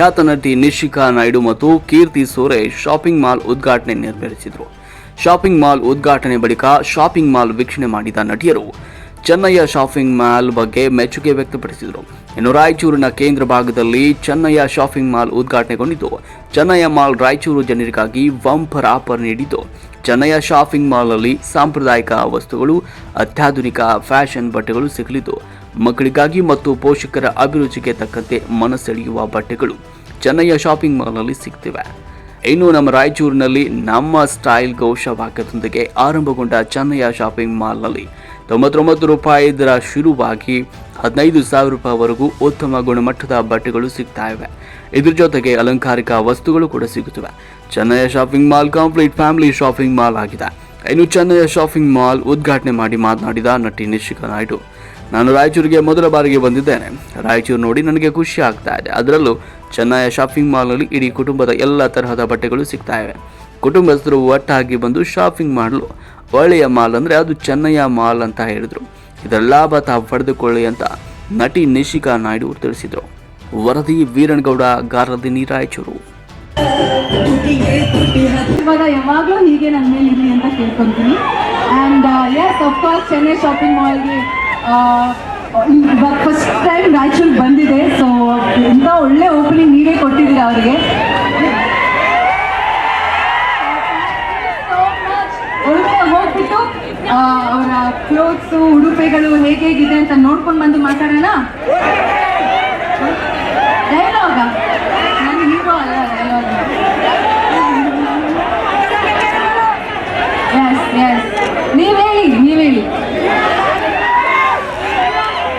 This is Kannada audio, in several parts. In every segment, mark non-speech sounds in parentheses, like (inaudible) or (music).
ಖ್ಯಾತ ನಟಿ ನಿಶಿಕಾ ನಾಯ್ಡು ಮತ್ತು ಕೀರ್ತಿ ಸುರೇಶ್ ಶಾಪಿಂಗ್ ಮಾಲ್ ಉದ್ಘಾಟನೆ ನೆರವೇರಿಸಿದರು. ಶಾಪಿಂಗ್ ಮಾಲ್ ಉದ್ಘಾಟನೆ ಬಳಿಕ ಶಾಪಿಂಗ್ ಮಾಲ್ ವೀಕ್ಷಣೆ ಮಾಡಿದ ನಟಿಯರು ಚೆನ್ನಯ್ಯ ಶಾಪಿಂಗ್ ಮಾಲ್ ಬಗ್ಗೆ ಮೆಚ್ಚುಗೆ ವ್ಯಕ್ತಪಡಿಸಿದರು. ಇನ್ನು ರಾಯಚೂರಿನ ಕೇಂದ್ರ ಭಾಗದಲ್ಲಿ ಚೆನ್ನಯ್ಯ ಶಾಪಿಂಗ್ ಮಾಲ್ ಉದ್ಘಾಟನೆಗೊಂಡಿದ್ದು ಚೆನ್ನಯ್ಯ ಮಾಲ್ ರಾಯಚೂರು ಜನರಿಗಾಗಿ ಬಂಪರ್ ಆಫರ್ ನೀಡಿದ್ದು. ಚೆನ್ನಯ್ಯ ಶಾಪಿಂಗ್ ಮಾಲ್ನಲ್ಲಿ ಸಾಂಪ್ರದಾಯಿಕ ವಸ್ತುಗಳು, ಅತ್ಯಾಧುನಿಕ ಫ್ಯಾಷನ್ ಬಟ್ಟೆಗಳು ಸಿಗಲಿದ್ದು ಮಕ್ಕಳಿಗಾಗಿ ಮತ್ತು ಪೋಷಕರ ಅಭಿರುಚಿಗೆ ತಕ್ಕಂತೆ ಮನಸೆಳೆಯುವ ಬಟ್ಟೆಗಳು ಚೆನ್ನಯ್ಯ ಶಾಪಿಂಗ್ ಮಾಲ್ನಲ್ಲಿ ಸಿಗ್ತಿವೆ. ಇನ್ನು ನಮ್ಮ ರಾಯಚೂರಿನಲ್ಲಿ ನಮ್ಮ ಸ್ಟೈಲ್ ಘೋಷವಾಕ್ಯದೊಂದಿಗೆ ಆರಂಭಗೊಂಡ ಚೆನ್ನಯ್ಯ ಶಾಪಿಂಗ್ ಮಾಲ್ನಲ್ಲಿ ತೊಂಬತ್ತೊಂಬತ್ತು ರೂಪಾಯಿ ದರ ಶುರುವಾಗಿ ಹದಿನೈದು ಸಾವಿರ ರೂಪಾಯಿವರೆಗೂ ಉತ್ತಮ ಗುಣಮಟ್ಟದ ಬಟ್ಟೆಗಳು ಸಿಗ್ತಾ ಇವೆ. ಇದ್ರ ಜೊತೆಗೆ ಅಲಂಕಾರಿಕ ವಸ್ತುಗಳು ಕೂಡ ಸಿಗುತ್ತವೆ. Chennaiah shopping mall complete family shopping mall ಆಗಿದೆ. ಇನ್ನು ಚೆನ್ನಯ್ಯ ಶಾಪಿಂಗ್ ಮಾಲ್ ಉದ್ಘಾಟನೆ ಮಾಡಿ ಮಾತನಾಡಿದ ನಟಿ ನಿಶಿಕಾ ನಾಯ್ಡು. ನಾನು ರಾಯಚೂರಿಗೆ ಮೊದಲ ಬಾರಿಗೆ ಬಂದಿದ್ದೇನೆ. ರಾಯಚೂರು ನೋಡಿ ನನಗೆ ಖುಷಿ ಆಗ್ತಾ ಇದೆ. ಅದರಲ್ಲೂ ಚೆನ್ನೈಯ ಶಾಪಿಂಗ್ ಮಾಲ್ನಲ್ಲಿ ಇಡೀ ಕುಟುಂಬದ ಎಲ್ಲ ತರಹದ ಬಟ್ಟೆಗಳು ಸಿಗ್ತಾ ಇವೆ. ಕುಟುಂಬಸ್ಥರು ಒಟ್ಟಾಗಿ ಬಂದು ಶಾಪಿಂಗ್ ಮಾಡಲು ಒಳ್ಳೆಯ ಮಾಲ್ ಅಂದರೆ ಅದು ಚೆನ್ನಯ್ಯ ಮಾಲ್ ಅಂತ ಹೇಳಿದರು. ಇದರ ಲಾಭ ತಾವು ಪಡೆದುಕೊಳ್ಳಿ ಅಂತ ನಟಿ ನಿಶಿಕಾ ನಾಯ್ಡು ತಿಳಿಸಿದರು. ವರದಿ ವೀರಣಗೌಡ ಗಾರದಿನಿ ರಾಯಚೂರು. ಇವಾಗ ಯಾವಾಗಲೂ ಹೀಗೆ ನನ್ನ ಮೇಲೆ ಇರಲಿ ಅಂತ ಕೇಳ್ಕೊತೀನಿ. And yes of course Chennai shopping ಮಾಲ್ಗೆ ಇವಾಗ ಫಸ್ಟ್ ಟೈಮ್ ರಾಯಚೂರು ಬಂದಿದೆ ಸೊ ಇಂಥ ಒಳ್ಳೆ ಓಪನಿಂಗ್ ನೀವೇ ಕೊಟ್ಟಿದ್ದೀರಾ ಅವರಿಗೆ? ಹೋಗ್ಬಿಟ್ಟು ಅವರ ಕ್ಲೋತ್ಸು ಉಡುಪೆಗಳು ಹೇಗೆ ಹೇಗಿದೆ ಅಂತ ನೋಡ್ಕೊಂಡು ಬಂದು ಮಾತಾಡೋಣ ಡೈಲಾಗ ನಾನು ಹೀರೋ ಅಲ್ಲ ಡೈಲಾಗ್ ಎಸ್ ಎಸ್ ನೀವ್ ಹೇಳಿ ನೀವ್ ಹೇಳಿ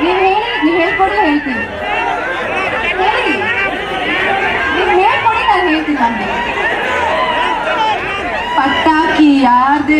ನೀವ್ ಹೇಳಿ ನೀವ್ ಹೇಳ್ಕೊಡಿ ಹೇಳ್ತೀನಿ ಹೇಳಿ ನೀವ್ ಹೇಳ್ಕೊಡಿ ನಾನು ಹೇಳ್ತೀನಿ ನಮ್ಗೆ ಪಟಾಕಿ ಯಾರ್ದೇ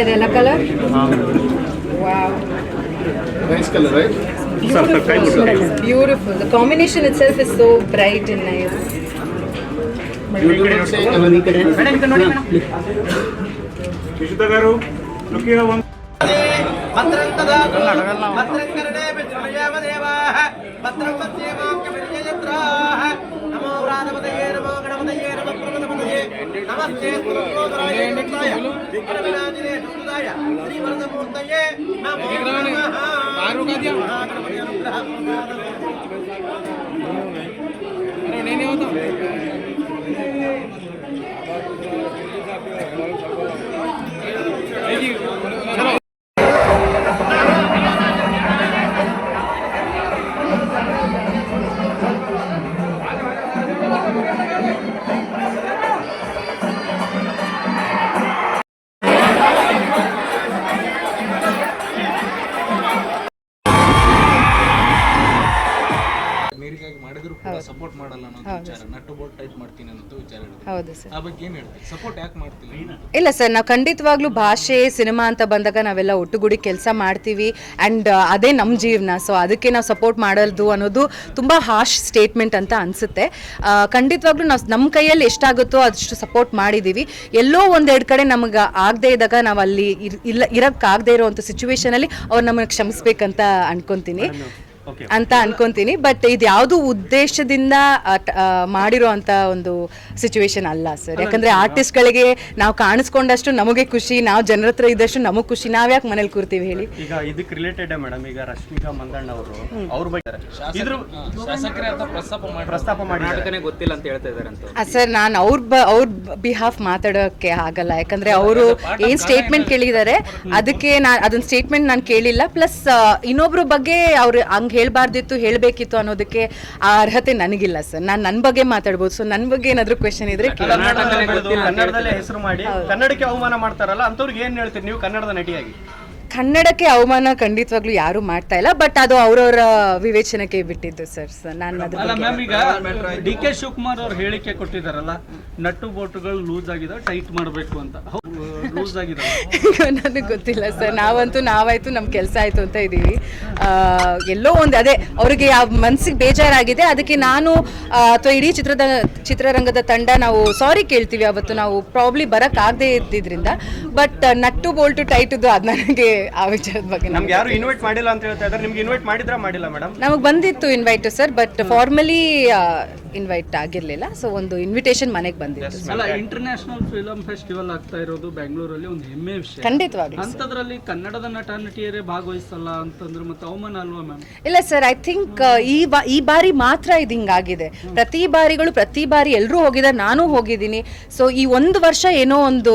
ಇದೆ ಅಲ್ಲ ಕಲರ್ ವಾವ್ శ్రీవరదమూర్తయే నమో నమః పార్వతీ అనుగ్రహ ಮಾಡಲ್ಲ ಅನ್ನೋದು ವಿಚಾರ. ನಟ್ಟು ಬೋಟ್ ಟೈಟ್ ಮಾಡ್ತೀನಿ ಅನ್ನೋದು ವಿಚಾರ ಹೌದು ಸರ್. ಆ ಬಗ್ಗೆ ಏನ್ ಹೇಳ್ತೀವಿ ಸಪೋರ್ಟ್ ಯಾಕೆ ಮಾಡ್ತಿಲ್ಲ ಇಲ್ಲ ಸರ್ ನಾವು ಖಂಡಿತವಾಗ್ಲೂ ಭಾಷೆ ಸಿನಿಮಾ ಅಂತ ಬಂದಾಗ ನಾವೆಲ್ಲ ಒಟ್ಟುಗೂಡಿ ಕೆಲಸ ಮಾಡ್ತೀವಿ. ಆ್ಯಂಡ್ ಅದೇ ನಮ್ಮ ಜೀವನ. ಸೊ ಅದಕ್ಕೆ ನಾವು ಸಪೋರ್ಟ್ ಮಾಡಲ್ದು ಅನ್ನೋದು ತುಂಬ ಹಾಶ್ ಸ್ಟೇಟ್ಮೆಂಟ್ ಅಂತ ಅನಿಸುತ್ತೆ. ಖಂಡಿತವಾಗ್ಲೂ ನಾವು ನಮ್ಮ ಕೈಯಲ್ಲಿ ಎಷ್ಟಾಗುತ್ತೋ ಅಷ್ಟು ಸಪೋರ್ಟ್ ಮಾಡಿದ್ದೀವಿ ಎಲ್ಲೋ ಒಂದೆರಡು ಕಡೆ ನಮಗೆ ಆಗದೇ ಇದ್ದಾಗ ನಾವು ಅಲ್ಲಿ ಇರ್- ಇಲ್ಲ ಇರೋಕ್ಕಾಗದೇ ಇರೋವಂಥ ಸಿಚುವೇಶನಲ್ಲಿ ಅವ್ರು ನಮ್ಮನ್ನು ಕ್ಷಮಿಸ್ಬೇಕಂತ ಅನ್ಕೊತೀನಿ. ಅಂತ ಅನ್ಕೊಂತೀನಿ. ಬಟ್ ಇದು ಯಾವುದು ಉದ್ದೇಶದಿಂದ ಮಾಡಿರೋ ಅಂತ ಒಂದು ಸಿಚುವೇಶನ್ ಅಲ್ಲ ಸರ್ ಯಾಕಂದ್ರೆ ಆರ್ಟಿಸ್ಟ್ಗಳಿಗೆ ನಾವು ಕಾಣಿಸ್ಕೊಂಡಷ್ಟು ನಮಗೆ ಖುಷಿ ನಾವು ಜನರ ಹತ್ರ ಇದ್ದಷ್ಟು ನಮಗ್ ಖುಷಿ. ನಾವ್ ಯಾಕೆ ಮನೇಲಿ ಕೂರ್ತೀವಿ ಹೇಳಿ? ಈಗ ಇದಕ್ಕೆ ರಿಲೇಟೆಡ್ ಮೇಡಮ್ ಈಗ ರಶ್ಮಿಕಾ ಮಂದಣ್ಣ ಅವರು ಅವ್ರ ಬಗ್ಗೆ ಇದ್ರ ಶಾಸಕರೇ ಅಂತ ಪ್ರಸ್ತಾಪ ಮಾಡಿ ಗೊತ್ತಿಲ್ಲ ಅಂತ ಹೇಳ್ತಾ ಇದಾರೆ ಅಂತ. ಸರ್ ನಾನು ಅವ್ರ ಬ ಅವ್ರ ಬಿಹಾಫ್ ಮಾತಾಡೋಕೆ ಆಗಲ್ಲ. ಯಾಕಂದ್ರೆ ಅವರು ಏನ್ ಸ್ಟೇಟ್ಮೆಂಟ್ ಕೇಳಿದ್ದಾರೆ ಅದಕ್ಕೆ ನಾನು ಅದನ್ನ ಸ್ಟೇಟ್ಮೆಂಟ್ ನಾನು ಕೇಳಿಲ್ಲ. ಪ್ಲಸ್ ಇನ್ನೊಬ್ರ ಬಗ್ಗೆ ಅವ್ರು ಹಂಗೆ ಹೇಳ್ಬಾರ್ದಿತ್ತು ಹೇಳಬೇಕಿತ್ತು ಅನ್ನೋದಕ್ಕೆ ಆ ಅರ್ಹತೆ ನನಗಿಲ್ಲ ಸರ್. ನಾನು ನನ್ನ ಬಗ್ಗೆ ಮಾತಾಡ್ಬೋದು. ಸೊ ನನ್ನ ಬಗ್ಗೆ ಏನಾದರೂ ಕ್ವೆಶನ್ ಇದ್ರೆ ಕನ್ನಡದಲ್ಲೇ ಹೆಸರು ಮಾಡಿ ಕನ್ನಡಕ್ಕೆ ಅವಮಾನ ಮಾಡ್ತಾರಲ್ಲ ಅಂತವ್ರಿಗೆ ಏನು ಹೇಳ್ತೀರಿ ನೀವು ಕನ್ನಡದ ನಟಿಯಾಗಿ? ಕನ್ನಡಕ್ಕೆ ಅವಮಾನ ಖಂಡಿತವಾಗ್ಲೂ ಯಾರು ಮಾಡ್ತಾ ಇಲ್ಲ ಬಟ್ ಅದು ಅವರವರ ವಿವೇಚನೆಗೆ ಬಿಟ್ಟಿದ್ದು ಸರ್. ನಾನು ಅದ್ರ ಅಲ್ಲ ಮ್ಯಾಮ್ ಈಗ ಡಿ ಕೆ ಶಿವಕುಮಾರ್ ಅವ್ರು ಹೇಳಿಕೆ ಕೊಟ್ಟಿದ್ದಾರಲ್ಲ ನಟ್ಟು ಬೋಟುಗಳು ಲೂಸ್ ಆಗಿದೆ ಟೈಟ್ ಮಾಡಬೇಕು ಅಂತ. ಲೂಸ್ ಆಗಿದೆ (laughs) ನನಗೆ ಗೊತ್ತಿಲ್ಲ ಸರ್. ನಾವಂತೂ ನಾವಾಯ್ತು ನಮ್ಮ ಕೆಲಸ ಆಯ್ತು ಅಂತ ಇದ್ದೀವಿ ಆ, ಎಲ್ಲೋ ಒಂದು ಅದೇ ಅವರಿಗೆ ಆ ಮನ್ಸಿಗೆ ಬೇಜಾರಾಗಿದೆ. ಅದಕ್ಕೆ ನಾನು ಅಥವಾ ಇಡೀ ಚಿತ್ರದ ಚಿತ್ರರಂಗದ ತಂಡ ನಾವು ಸಾರಿ ಕೇಳ್ತೀವಿ. ಅವತ್ತು ನಾವು ಪ್ರಾಬ್ಲಿ ಬರೋಕ್ಕಾಗದೇ ಇದ್ದಿದ್ರಿಂದ. ಬಟ್ ನಟ್ಟು ಬೋಲ್ಟು ಟೈಟ್ ಅದು ನನಗೆ ಆ ವಿಚಾರದ ಬಗ್ಗೆ ನಮ್ಗೆ ಯಾರು ಇನ್ವೈಟ್ ಮಾಡಿಲ್ಲ ಅಂತ ಹೇಳ್ತಾ ಇದ್ದಾರೆ. ನಿಮ್ಗೆ ಇನ್ವೈಟ್ ಮಾಡಿದ್ರ ಮಾಡಿಲ್ಲ ಮೇಡಮ್ ನಮಗೆ ಬಂದಿತ್ತು invite sir but formally invite ಆಗಿರಲಿಲ್ಲ. ಸೊ ಒಂದು ಇನ್ವಿಟೇಷನ್ ಮನೆಗೆ ಬಂದಿತ್ತು. ಅಲ್ಲ ಇಂಟರ್ನ್ಯಾಷನಲ್ ಫಿಲಂ ಫೆಸ್ಟಿವಲ್ ಆಗ್ತಾ ಇರೋದು ಬೆಂಗಳೂರಲ್ಲಿ ಒಂದು ಹೆಮ್ಮೆ ವಿಷಯ. ಖಂಡಿತವಾಗ್ಲಿ ಅಂಥದ್ರಲ್ಲಿ ಕನ್ನಡದ ನಟ ನಟಿಯರೇ ಭಾಗವಹಿಸಲ್ಲ ಅಂತಂದ್ರೆ ಮತ್ತೆ ಅವಮಾನ ಅಲ್ವಾ ಮ್ಯಾಮ್ ಇಲ್ಲ ಸರ್ ಐ ಥಿಂಕ್ ಈ ಬಾ ಈ ಬಾರಿ ಮಾತ್ರ ಇದು ಹಿಂಗಾಗಿದೆ. ಪ್ರತಿ ಬಾರಿಗಳು ಪ್ರತಿ ಬಾರಿ ಎಲ್ಲರೂ ಹೋಗಿದ್ದಾರೆ ನಾನು ಹೋಗಿದ್ದೀನಿ. ಸೊ ಈ ಒಂದು ವರ್ಷ ಏನೋ ಒಂದು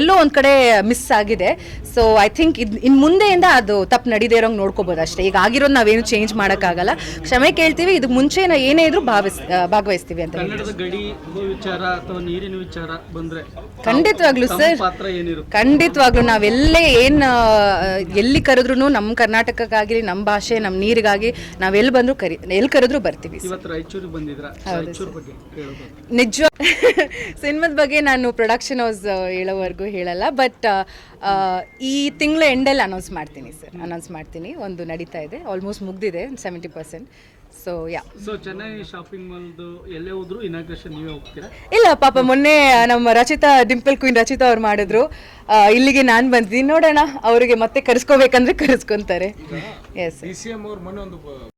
ಎಲ್ಲೋ ಒಂದು ಕಡೆ ಮಿಸ್ ಆಗಿದೆ. ಸೊ ಐ ಥಿಂಕ್ ಇದು ಇನ್ನು ಮುಂದೆಯಿಂದ ಅದು ತಪ್ಪು ನಡೀದೇ ಇರೋಂಗೆ ನೋಡ್ಕೋಬೋದು ಅಷ್ಟೇ. ಈಗ ಆಗಿರೋದು ನಾವೇನು ಚೇಂಜ್ ಮಾಡೋಕ್ಕಾಗಲ್ಲ. ಕ್ಷಮೆ ಕೇಳ್ತೀವಿ ಇದು ಮುಂಚೆ ನಾವು ಏನೇ ಇದ್ರೂ ಭಾವಿಸ್ ಭಾಗವಹಿಸ್ತೀವಿ ಅಂತ ಕನ್ನಡದ ಗಡಿ ವಿಚಾರ ಅಥವಾ ನೀರಿನ ವಿಚಾರ ಬಂದ್ರೆ ಖಂಡಿತವಾಗ್ಲೂ ಸರ್ ಪಾತ್ರ ಏನಿರುತ್ತೆ? ಖಂಡಿತವಾಗ್ಲೂ ನಾವೆಲ್ಲೇ ಏನು ಎಲ್ಲಿ ಕರೆದ್ರು ನಮ್ಮ ಕರ್ನಾಟಕಕ್ಕಾಗಿ ನಮ್ಮ ಭಾಷೆ ನಮ್ಮ ನೀರಿಗಾಗಿ ನಾವೆಲ್ಲಿ ಬಂದರೂ ಕರಿ ಎಲ್ಲಿ ಕರೆದ್ರು ಬರ್ತೀವಿ ಇವತ್ತು ರಾಯಚೂರಿಗೆ ಬಂದಿದ್ರ ರಾಯಚೂರು ಬಗ್ಗೆ ನಿಜ (laughs) ಸಿನಿಮಾದ ಬಗ್ಗೆ ನಾನು ಪ್ರೊಡಕ್ಷನ್ ಹೌಸ್ ಹೇಳೋವರೆಗೂ ಹೇಳಲ್ಲ ಬಟ್ ಈ ತಿಂಗಳ ಎಂಡಲ್ಲಿ ಅನೌನ್ಸ್ ಮಾಡ್ತೀನಿ ಸರ್. ಅನೌನ್ಸ್ ಮಾಡ್ತೀನಿ. ಒಂದು ನಡೀತಾ ಇದೆ. ಆಲ್ಮೋಸ್ಟ್ ಮುಗ್ದಿದೆ seventy percent so ya so Chennai shopping ಮಾಲ್ದು ಎಲ್ಲೇ ಹೋದ್ರು ಇನಾಗ್ರೇಷನ್ ನೀವೇ ಹೋಗ್ತೀರಾ? ಇಲ್ಲ ಪಾಪ ಮೊನ್ನೆ ನಮ್ಮ ರಚಿತಾ ಡಿಂಪಲ್ ಕ್ವೀನ್ ರಚಿತಾ ಅವ್ರು ಮಾಡಿದ್ರು. ಆ, ಇಲ್ಲಿಗೆ ನಾನು ಬಂದಿದ್ದೀನಿ. ನೋಡೋಣ ಅವರಿಗೆ ಮತ್ತೆ ಕರೆಸ್ಕೋಬೇಕಂದ್ರೆ ಕರೆಸ್ಕೊಂತಾರೆ. ಎಸ್ ಡಿ ಸಿ ಎಂ ಅವ್ರು ಮೊನ್ನೆ ಒಂದು